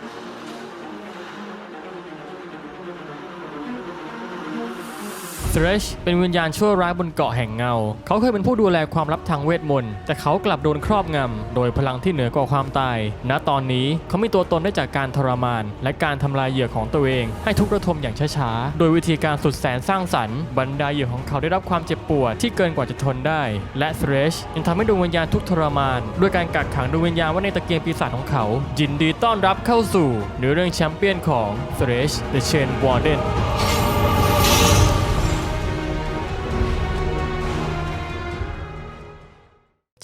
Thank you. เ r รชเป็นวิญญาณชั่วร้ายบนเกาะแห่งเงา เขาเคยเป็นผู้ดูแลความลับทางเวทมนต์ แต่เขากลับโดนครอบงำ โดยพลังที่เหนือกว่าความตาย ณ ตอนนี้เขามีตัวตนได้จากการทรมาน และการทำลายเหยื่อของตัวเอง ให้ทุกระทมอย่างช้าๆ โดยวิธีการสุดแสนสร้างสรรค์ บรรดาเหยื่อของเขาได้รับความเจ็บปวดที่เกินกว่าจะทนได้ และเ r รชยังทำให้ดวงวิญญาณทุกทรมาน ด้วยการกักขังดวงวิญญาณไว้ในตะเกียงปีศาจของเขา ยินดีต้อนรับเข้าสู่เนื้อเรื่องแชมเปี้ยนของ t h r e s h The Chain Warden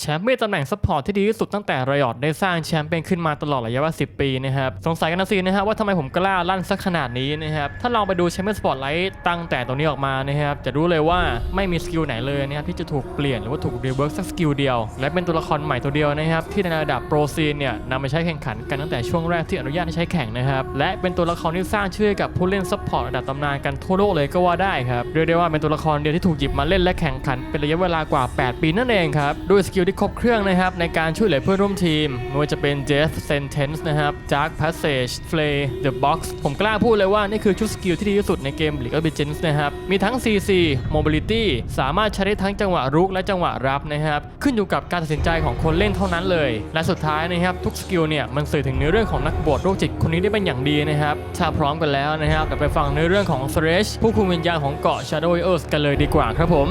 แชมป์เป็นตำแหน่งซัพพอร์ตที่ดีที่สุดตั้งแต่รอยอดได้สร้างแชมป์เป็นขึ้นมาตลอดระยะเวลา10 ปีนะครับสงสัยกันนะสินะฮะว่าทำไมผมกล้าลั่นสักขนาดนี้นะครับถ้าลองไปดูแชมเปี้ยนสปอร์ตไลท์ตั้งแต่ตรงนี้ออกมานะครับจะรู้เลยว่าไม่มีสกิลไหนเลยนะครับที่จะถูกเปลี่ยนหรือว่าถูกรีเวิร์กสักสกิลเดียว และเป็นตัวละครใหม่ตัวเดียวนะครับที่ในระดับโปรซีนเนี่ยนำมาใช้แข่งขันกันตั้งแต่ช่วงแรกที่อนุญาตให้ใช้แข่งนะครับและเป็นตัวละครที่สร้างชื่อให้กับผู้เล่นซัพพอร์ตระดับตำนานกันทั่วโลกเลยก็ว่าได้ครับเรียกได้ว่าเป็นตัวละครเดียวที่ถูกหยิบมาเล่นและแข่งขันเป็นระยะเวลากว่า 8 ปีนั่นเองครับด้วยสกิลที่ครบเครื่องนะครับในการช่วยเหลือเพื่อนร่วมทีมไม่ว่าจะเป็น Death Sentence นะครับ Dark Passage Flay The Box ผมกล้าพูดเลยว่า นี่คือชุดสกิลที่ดีที่สุดในเกม League of Legends นะครับ มีทั้ง CC Mobility สามารถใช้ได้ทั้งจังหวะรุกและจังหวะรับนะครับ ขึ้นอยู่กับการตัดสินใจของคนเล่นเท่านั้นเลย และสุดท้ายนะครับทุกสกิลเนี่ยมันสื่อถึงเนื้อเรื่องของนักบวชโรคจิตคนนี้ได้เป็นอย่างดีนะครับถ้าพร้อมกันแล้วนะครับเดี๋ยวไปฟังเนื้อเรื่องของ Thresh ผู้คุมวิญญาณของเกาะ Shadow Warriors กันเลยดีกว่าครับผม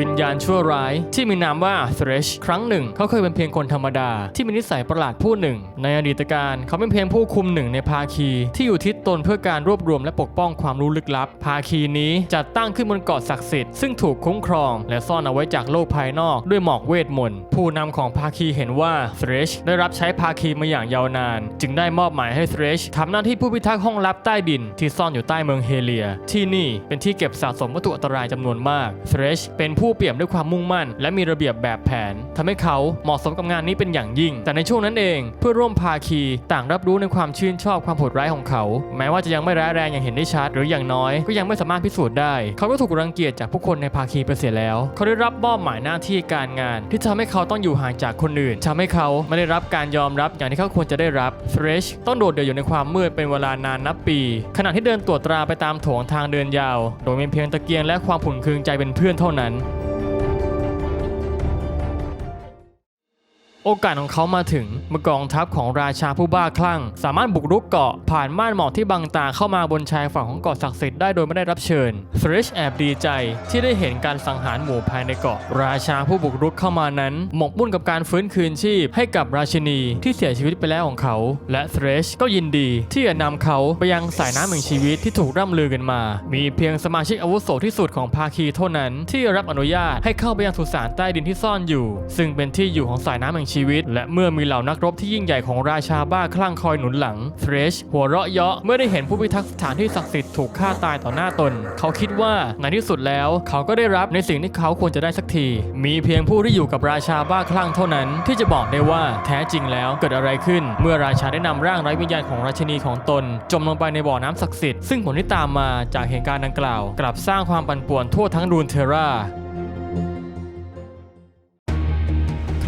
วิญญาณชั่วร้ายที่มีนามว่า Thresh ครั้งหนึ่ง เขาเคยเป็นเพียงคนธรรมดา ที่มีนิสัยประหลาดผู้หนึ่ง ในอดีตการเขาเป็นเพียงผู้คุมหนึ่งในภาคี ที่อยู่ทิศตนเพื่อการรวบรวมและปกป้องความรู้ลึกลับ ภาคีนี้จัดตั้งขึ้นบนเกาะศักดิ์สิทธิ์ซึ่งถูกคุ้มครอง และซ่อนเอาไว้จากโลกภายนอกด้วยหมอกเวทมนต์ผู้นำของภาคีเห็นว่า Thresh ได้รับใช้ภาคีมาอย่างยาวนาน จึงได้มอบหมายให้ Thresh ทำหน้าที่ผู้พิทักษ์ห้องลับใต้ดิน ที่ซ่อนอยู่ใต้เมืองเฮเลีย ที่นี่เป็นที่เก็บสะสมวัตถุอันตรายจำนวนมาก Thresh เป็นผู้เปี่ยมด้วยความมุ่งมั่น และมีระเบียบแบบแผนทำให้เขาเหมาะสมกับงานนี้เป็นอย่างยิ่ง แต่ในช่วงนั้นเอง เพื่อร่วมภาคีต่างรับรู้ในความชื่นชอบความโหดร้ายของเขา แม้ว่าจะยังไม่ร้ายแรงอย่างเห็นได้ชัด หรืออย่างน้อยก็ยังไม่สามารถพิสูจน์ได้ เขาก็ถูกรังเกียจจากผู้คนในภาคีไปเสียแล้ว เขาได้รับมอบหมายหน้าที่การงาน ที่ทำให้เขาต้องอยู่ห่างจากคนอื่นทำให้เขาไม่ได้รับการยอมรับอย่างที่เขาควรจะได้รับ Thresh ต้องโดดเดี่ยวอยู่ในความมืดเป็นเวลานานนับปี ขณะที่เดินตรวจตราไปตามโถงทางเดินยาว โดยมีเพียงตะเกียงและความผุนเคืองใจเป็นเพื่อนเท่านั้น โอกาสของเขามาถึงเมื่อกองทัพของราชาผู้บ้าคลั่ง สามารถบุกรุกเกาะผ่านม่านหมอกที่บังตาเข้ามาบนชายฝั่งของเกาะศักดิ์สิทธิ์ได้โดยไม่ได้รับเชิญฟริชแอบดีใจที่ได้เห็นการสังหารหมู่ภายในเกาะ ราชาผู้บุกรุกเข้ามานั้น หมกมุ่นกับการฟื้นคืนชีพ ให้กับราชินีที่เสียชีวิตไปแล้วของเขา และเทรชก็ยินดีที่จะนำเขาไปยังสายน้ำแห่งชีวิตที่ถูกร่ำลือกันมา มีเพียงสมาชิกอาวุโสที่สุดของภาคีเท่านั้น ที่รับอนุญาตให้เข้าไปยังสุสานใต้ดินที่ซ่อนอยู่ ซึ่งเป็นที่อยู่ของสายน้ำแห่งชีวิต และเมื่อมีเหล่านักรบที่ยิ่งใหญ่ของราชาบ้าคลั่งคอยหนุนหลังเทรชหัวเราะเยาะเมื่อได้เห็นผู้พิทักษ์สถานที่ศักดิ์สิทธิ์ถูกฆ่าตายต่อหน้าตน เขาคิดว่าในที่สุดแล้ว เขาก็ได้รับในสิ่งที่เขาควรจะได้สักที มีเพียงผู้ที่อยู่กับราชาบ้าคลั่งเท่านั้น ที่จะบอกได้ว่าแท้จริงแล้วเกิดอะไรขึ้น เมื่อราชาได้นำร่างไร้วิญญาณของราชินีของตน จมลงไปในบ่อน้ำศักดิ์สิทธิ์ซึ่งผลที่ตามมาจากเหตุการณ์ดังกล่าว กลับสร้างความปั่นป่วนทั่วทั้งรูนเทรา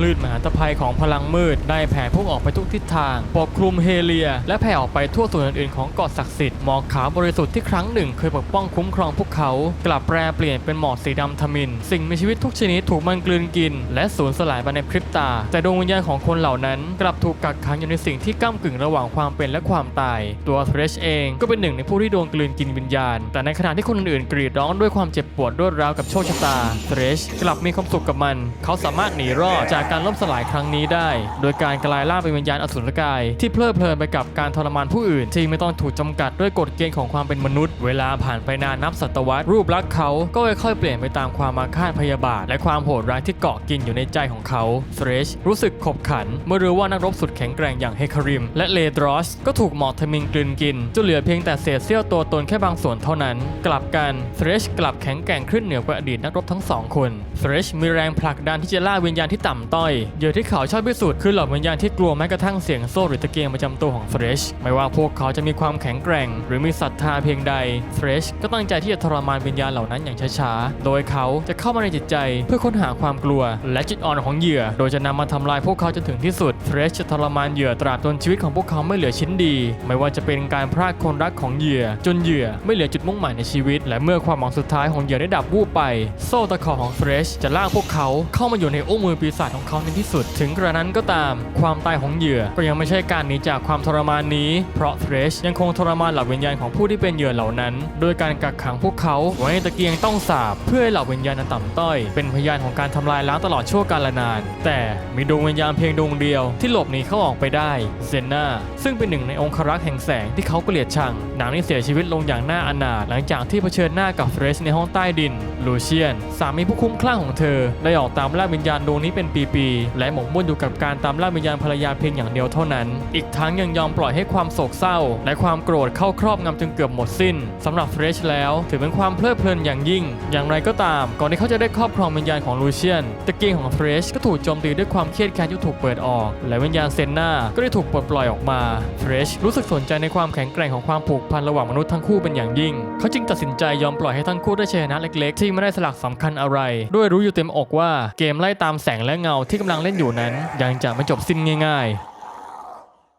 ลื่นมหาตภัยของพลังมืดได้แผ่พุ่งออกไปทุกทิศทาง ปกคลุมเฮเลีย และแผ่ออกไปทั่วส่วนอื่นๆของเกาะศักดิ์สิทธิ์หมอกขาวบริสุทธิ์ที่ครั้งหนึ่งเคยปกป้องคุ้มครองพวกเขา กลับแปรเปลี่ยนเป็นหมอกสีดำทมิน สิ่งมีชีวิตทุกชนิดถูกมันกลืนกิน และสูญสลายไปในพริบตา แต่ดวงวิญญาณของคนเหล่านั้น กลับถูกกักขังอยู่ในสิ่งที่ก้ากึ่งระหว่างความเป็นและความตาย ตัวเทรชเองก็เป็นหนึ่งในผู้ที่โดนกลืนกินวิญญาณ แต่ในขณะที่คนอื่นๆกรีดร้องด้วยความเจ็บปวดรวดร้าวกับโชคชะตาเทรชกลับมีความสุขกับมัน เขาสามารถหนีรอดจากการล่มสลายครั้งนี้ได้ โดยการกลายร่างเป็นวิญญาณอสุรกาย ที่เพลิดเพลินไปกับการทรมานผู้อื่น ที่ไม่ต้องถูกจำกัดด้วยกฎเกณฑ์ของความเป็นมนุษย์ เวลาผ่านไปนานนับศตวรรษรูปลักษณ์เขาก็ค่อยๆเปลี่ยนไปตามความอาฆาตพยาบาท และความโหดร้ายที่เกาะกินอยู่ในใจของเขาเฟรชรู้สึกขบขัน เมื่อรู้ว่านักรบสุดแข็งแกร่งอย่างเฮคาริม และเลดรอสก็ถูกหมอกทมิงกลืนกินจนเหลือเพียงแต่เศษเสี้ยวตัวตนแค่บางส่วนเท่านั้น กลับกันเฟรชกลับแข็งแกร่งขึ้นเหนือกว่าอดีตนักรบทั้งสองคนเฟรชมีแรงผลักดันที่จะล่าวิญญาณที่ต่ำต้อยเหยื่อที่เขาชอบที่สุดคือเหล่าวิญญาณที่กลัวแม้กระทั่งเสียงโซ่หรือตะเกียงประจำตัวของเฟรชไม่ว่าพวกเขาจะมีความแข็งแกร่ง หรือมีศรัทธาเพียงใดเฟรชก็ตั้งใจที่จะทรมานวิญญาณเหล่านั้นอย่างช้าๆ โดยเขาจะเข้ามาในจิตใจเพื่อค้นหาความกลัว และจิตอ่อนของเหยื่อ โดยจะนำมาทำลายพวกเขาจนถึงที่สุดเฟรชจะทรมานเหยื่อตราบจนชีวิตของพวกเขาไม่เหลือชิ้นดี ไม่ว่าจะเป็นการพรากคนรักของเหยื่อ จนเหยื่อไม่เหลือจุดมุ่งหมายในชีวิต และเมื่อความหวังสุดท้ายของเหยื่อได้ดับวูบไป โซ่ตะขอของเฟรชจะลากพวกเขาเข้ามาอยู่ในอุ้งมือปีศาจของเขาในที่สุด ถึงกระนั้นก็ตาม ความตายของเหยื่อ ก็ยังไม่ใช่การหนีจากความทรมานนี้ เพราะเฟรชยังคงทรมานเหล่าวิญญาณของผู้ที่เป็นเหยื่อเหล่านั้น โดยการกักขังพวกเขาไว้ในตะเกียงต้องสาบ เพื่อให้เหล่าวิญญาณอันต่ำต้อย เป็นพยานของการทำลายล้างตลอดชั่วกาลนาน แต่มีดวงวิญญาณเพียงดวงเดียวที่หลบหนีเข้าออกไปได้เซนนาซึ่งเป็นหนึ่งในองครักษ์แห่งแสงที่เขาเกลียดชังนางได้เสียชีวิตลงอย่างน่าอนาถหลังจากที่เผชิญหน้ากับเฟรชในห้องใต้ดินลูเชียน สามีผู้คุ้มคลั่งของเธอได้ออกตามล่าวิญญาณดวงนี้เป็นปีๆและหมกมุ่นอยู่กับการตามล่าวิญญาณภรรยาเพียงอย่างเดียวเท่านั้น อีกทั้งยังยอมปล่อยให้ความโศกเศร้า และความโกรธเข้าครอบงำจนเกือบหมดสิ้นสำหรับเฟรชแล้วถือเป็นความเพลิดเพลินอย่างยิ่ง อย่างไรก็ตาม ก่อนที่เขาจะได้ครอบครองวิญญาณของลูเชียนตะเกียงของเฟรชก็ถูกโจมตีด้วยความเครียดแค้นที่ถูกเปิดออก และวิญญาณเซนนาก็ได้ถูกปลดปล่อยออกมาเฟรชรู้สึกสนใจในความแข็งแกร่งของความผูกพันระหว่างมนุษย์ทั้งคู่เป็นอย่างยิ่ง เขาจึงตัดสินใจยอมปล่อยให้ทั้งคู่ได้ชนะเล็ก ๆ ที่ไม่ได้สลักสำคัญอะไร ด้วยรู้อยู่เต็มอกว่าเกมไล่ตามแสงและเงาที่กำลังเล่นอยู่นั้น ยังจะไม่จบสิ้นง่าย ๆ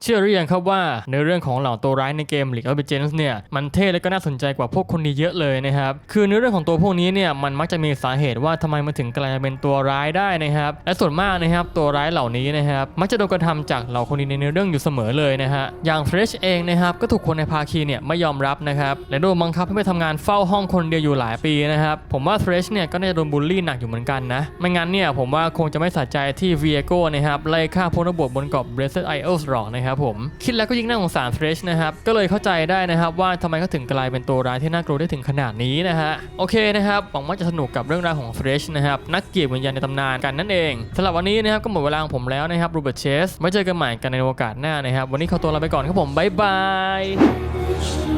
เชื่อหรือยังครับว่าในเรื่องของเหล่าตัวร้ายในเกม League of Legends เนี่ยมันเท่และก็น่าสนใจกว่าพวกคนนี้เยอะเลยนะครับคือในเรื่องของตัวพวกนี้เนี่ยมันมักจะมีสาเหตุว่าทำไมมันถึงกลายเป็นตัวร้ายได้นะครับและส่วนมากนะครับตัวร้ายเหล่านี้นะครับมักจะโดนกระทำจากเหล่าคนดีในเรื่องอยู่เสมอเลยนะฮะอย่าง Fresh เองนะครับก็ถูกคนในภาคีเนี่ยไม่ยอมรับนะครับและโดนบังคับให้ไปทำงานเฝ้าห้องคนเดียวอยู่หลายปีนะครับผมว่า Fresh เนี่ยก็น่าจะโดนบูลลี่หนักอยู่เหมือนกันนะไม่งั้นเนี่ยผมว่าคงจะไม่สะใจที่ Viego นะครับไล่ฆ่าพลบวบนเกาะ Blessed Isles หรอกนะครับผม คิดแล้วก็ยิ่งน่าสงสารเฟรชนะครับ ก็เลยเข้าใจได้นะครับว่าทำไมเขาถึงกลายเป็นตัวร้ายที่น่ากลัวได้ถึงขนาดนี้นะฮะ โอเคนะครับ หวังว่าจะสนุกกับเรื่องราวของเฟรชนะครับ นักเกียรติวิญญาณในตำนานกันนั่นเองสำหรับวันนี้นะครับก็หมดเวลาของผมแล้วนะครับรูเบิร์ตเชสไว้เจอกันใหม่กันในโอกาสหน้านะครับ วันนี้ขอตัวลาไปก่อนครับผมบ๊ายบาย